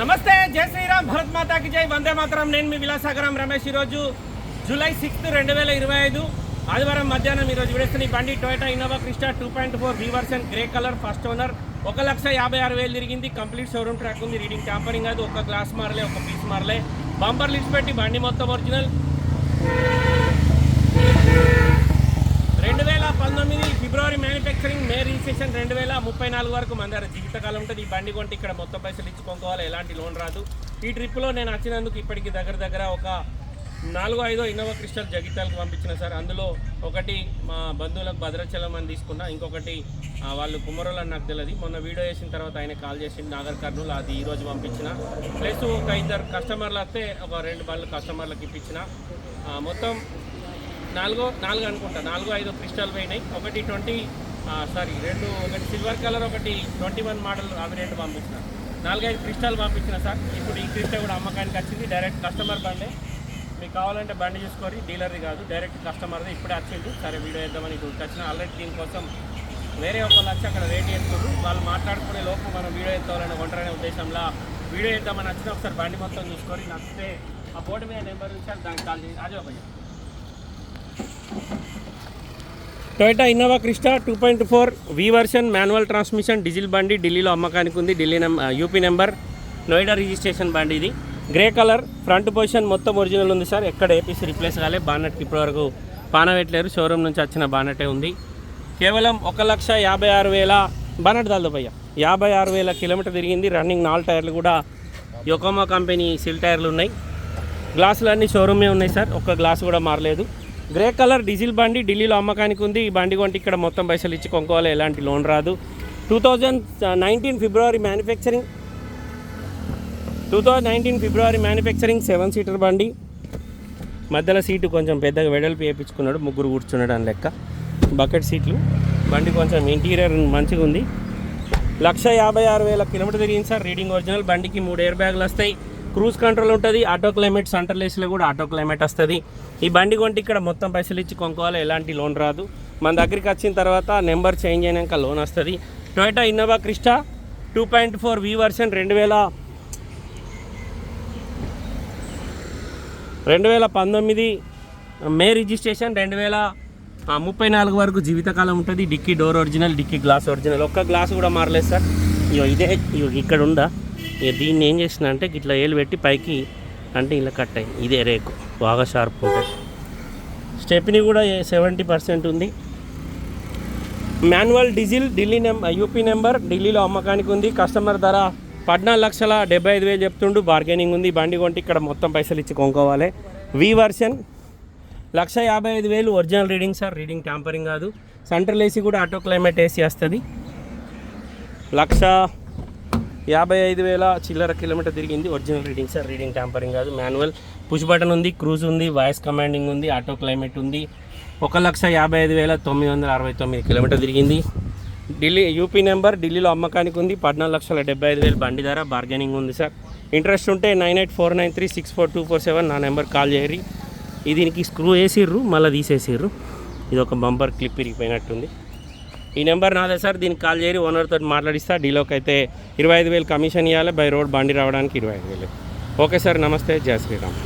నమస్తే జై శ్రీరామ్ భరత్ మాతాకి జై వందే మాతరం. నేను మీ విలాసాగరం రమేష్ ఈరోజు జూలై సిక్స్త్ రెండు వేల ఇరవై ఐదు ఆదివారం మధ్యాహ్నం ఈరోజు విడేస్తున్న ఈ బండి Toyota Innova Crysta two point four B version grey colour first owner ఒక లక్ష యాభై ఆరు వేలు తిరిగింది కంప్లీట్ షోరూమ్ ట్రాక్ ఉంది రీడింగ్ ట్యాంపరింగ్ అది ఒక గ్లాస్ మారలే ఒక పీస్ మారలే. బంపర్ లిస్ట్ పెట్టి బండి మొత్తం ఒరిజినల్ రెండు వేల పంతొమ్మిది రిజిస్ట్రేషన్ రెండు వేల ముప్పై నాలుగు వరకు మన దగ్గర జీవితకాలం ఉంటుంది. ఈ బండి కొంటే ఇక్కడ మొత్తం పైసలు ఇచ్చుకోవాలి. ఎలాంటి లోన్ రాదు. ఈ ట్రిప్లో నేను వచ్చినందుకు ఇప్పటికి దగ్గర దగ్గర ఒక నాలుగో ఐదో ఇన్నోవా క్రిస్టల్ జగిత్యాలకు పంపించిన సార్. అందులో ఒకటి మా బంధువులకు భద్రాచలం అని తీసుకున్నా. ఇంకొకటి వాళ్ళు కుమ్మరోళ్ళు అని నాకు తెలియదు. మొన్న వీడియో చేసిన తర్వాత ఆయన కాల్ చేసి నాగర్ కర్నూలు అది ఈరోజు పంపించిన. ప్లస్ ఒక ఇద్దరు కస్టమర్లు వస్తే ఒక రెండు బళ్ళు కస్టమర్లకు ఇప్పించిన. మొత్తం నాలుగో నాలుగు అనుకుంటా. నాలుగో ఐదో క్రిస్టల్ పోయినాయి. ఒకటి ట్వంటీ సారీ రెండు ఒకటి సిల్వర్ కలర్ ఒకటి ట్వంటీ వన్ మోడల్ అవి రెండు పంపించిన. నాలుగైదు క్రిస్టల్ పంపించిన సార్. ఇప్పుడు ఈ క్రిస్టల్ కూడా అమ్మకానికి వచ్చింది. డైరెక్ట్ కస్టమర్ బండే. మీకు కావాలంటే బండి చూసుకొని డీలర్ది కాదు డైరెక్ట్ కస్టమర్ది ఇప్పుడే వచ్చింది. సరే వీడియో వేద్దామని ఇప్పుడు వచ్చిన ఆల్రెడీ దీనికోసం వేరే ఒక వచ్చి అక్కడ వెయిట్ చేస్తున్నారు. వాళ్ళు మాట్లాడుకునే లోపు మనం వీడియో ఎత్తాలని కొంటారనే ఉద్దేశంలో వీడియో వేద్దామని వచ్చిన ఒకసారి బండి మొత్తం చూసుకొని నచ్చితే ఆ బోర్డు మీద నెంబర్ ఉంచారు దానికి కాల్ చేసి అదే ఒక Toyota Innova Crysta two point four V version manual transmission diesel బండి ఢిల్లీలో అమ్మకానికి ఉంది. ఢిల్లీ నెం యూపీ నెంబర్ నోయిడా రిజిస్ట్రేషన్ బండి ఇది. గ్రే కలర్ ఫ్రంట్ పొజిషన్ మొత్తం ఒరిజినల్ ఉంది సార్. ఎక్కడ ఏపీసీ రిప్లేస్ కాలే. బానట్కి ఇప్పటివరకు పానవెట్లేరు. షోరూమ్ నుంచి వచ్చిన బానటే ఉంది. కేవలం ఒక లక్ష యాభై ఆరు వేల బానట్ దాల్దో యాభై ఆరు వేల కిలోమీటర్ తిరిగింది. రన్నింగ్ నాలుగు టైర్లు కూడా యొకోమా కంపెనీ సిల్ టైర్లు ఉన్నాయి. గ్లాసులన్నీ షోరూమే ఉన్నాయి సార్. ఒక్క గ్లాస్ కూడా మారలేదు. గ్రే కలర్ డీజిల్ బండి ఢిల్లీలో అమ్మకానికి ఉంది. ఈ బండి కొంటే ఇక్కడ మొత్తం పైసలు ఇచ్చి కొనుక్కోవాలి. ఎలాంటి లోన్ రాదు. Two thousand nineteen February manufacturing two thousand nineteen February manufacturing seven seater బండి. మధ్యలో సీటు కొంచెం పెద్దగా వెడల్పు వేయించుకున్నాడు. ముగ్గురు కూర్చున్నాడు అని లెక్క. బకెట్ సీట్లు. బండి కొంచెం ఇంటీరియర్ మంచిగా ఉంది. లక్ష యాభై ఆరు వేల కిలోమీటర్ తిరిగింది సార్. రీడింగ్ ఒరిజినల్ బండికి మూడు ఎయిర్ బ్యాగులు వస్తాయి. క్రూజ్ కంట్రోల్ ఉంటుంది ఆటో క్లైమేట్ సెంటర్ లేస్లో కూడా ఆటో క్లైమేట్ వస్తుంది. ఈ బండి కొంటే ఇక్కడ మొత్తం పైసలు ఇచ్చి కొనుక్కోవాలి ఎలాంటి లోన్ రాదు. మన దగ్గరికి వచ్చిన తర్వాత నెంబర్ చేంజ్ అయినాక లోన్ వస్తుంది. Toyota Innova Crysta two point four V version రెండు వేల రెండు వేల పంతొమ్మిది మే రిజిస్ట్రేషన్ రెండు వేల ముప్పై నాలుగు వరకు జీవితకాలం ఉంటుంది. Dicky door original dicky glass original. ఒక్క గ్లాస్ కూడా మారలేదు సార్. ఇదే ఇక్కడ ఉందా? ఇక దీన్ని ఏం చేసిన అంటే ఇట్లా ఏలు పెట్టి పైకి అంటే ఇలా కట్ అయింది ఇదే రేకు బాగా షార్ప్ ఉంటుంది. స్టెప్ని కూడా సెవెంటీ పర్సెంట్ ఉంది. Manual diesel Delhi number UP number ఢిల్లీలో అమ్మకానికి ఉంది. కస్టమర్ ధర పద్నాలుగు లక్షల డెబ్బై ఐదు వేలు చెప్తుండు. బార్గెనింగ్ ఉంది. బండి కొంటే ఇక్కడ మొత్తం పైసలు ఇచ్చి కొనుక్కోవాలి. వి వర్షన్ లక్ష యాభై ఐదు వేలు original reading sir reading tampering కాదు. సెంట్రల్ ఏసీ కూడా ఆటో క్లైమేట్ ఏసీ వస్తుంది. లక్ష యాభై ఐదు వేల చిల్లర కిలోమీటర్ తిరిగింది original reading sir. Reading tampering కాదు మాన్యువల్. పుష్ బటన్ ఉంది క్రూజ్ ఉంది వాయిస్ కమాండింగ్ ఉంది ఆటో క్లైమేట్ ఉంది. ఒక లక్ష యాభై ఐదు వేల తొమ్మిది వందల అరవై తొమ్మిది కిలోమీటర్ తిరిగింది. ఢిల్లీ యూపీ నెంబర్ ఢిల్లీలో అమ్మకానికి ఉంది పద్నాలుగు లక్షల డెబ్బై ఐదు వేలు బండి ధర బార్గెనింగ్ ఉంది సార్. ఇంట్రెస్ట్ ఉంటే nine eight four nine three six four two four seven నా నెంబర్ కాల్ చేయరి ఇది దీనికి స్క్రూ వేసిర్రు మళ్ళీ తీసేసిర్రు. ఇది ఒక బంపర్ క్లిప్ ఇరిగిపోయినట్టుంది. ఈ నెంబర్ నాదే సార్ దీనికి కాల్ చేయరు ఓనర్తో మాట్లాడిస్తా డీలోకి అయితే ఇరవై ఐదు వేలు కమిషన్ ఇవ్వాలి బై రోడ్ బండి రావడానికి ఇరవై ఐదు వేలు. ఓకే సార్ నమస్తే జయ శ్రీరామ్.